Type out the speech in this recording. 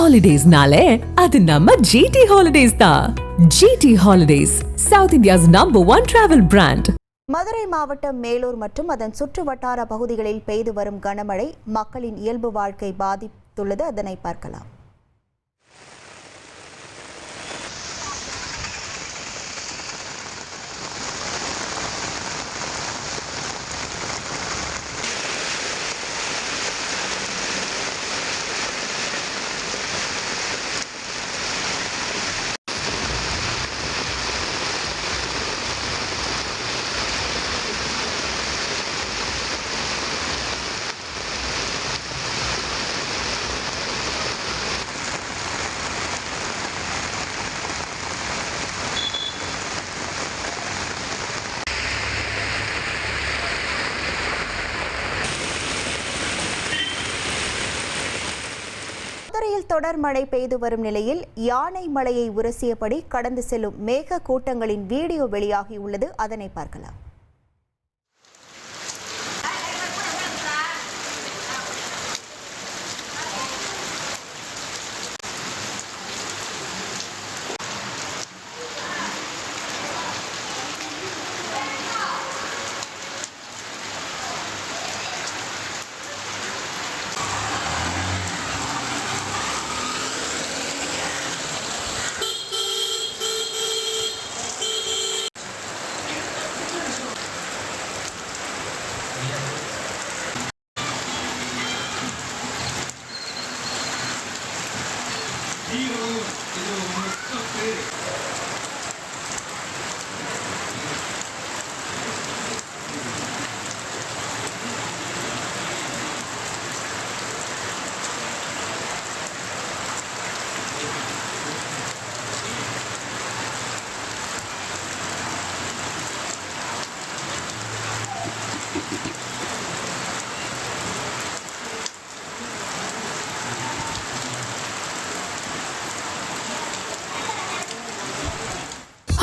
ஹாலிடேஸ்னாலே அது நம்ம ஜிடி ஹாலிடேஸ் தான் GT holidays south India's number one travel brand Madurai மாவட்டம் மேலூர் மற்றும் அதன் சுற்று வட்டார பகுதிகளில் பெய்து வரும் கனமழை மக்களின் இயல்பு வாழ்க்கை பாதித்துள்ளது. அதனை பார்க்கலாம். தொடர் மழை பெய்து வரும் நிலையில் யானை மலையை உரசியபடி கடந்து செல்லும் மேக கூட்டங்களின் வீடியோ வெளியாகியுள்ளது. அதனை பார்க்கலாம். 色を作って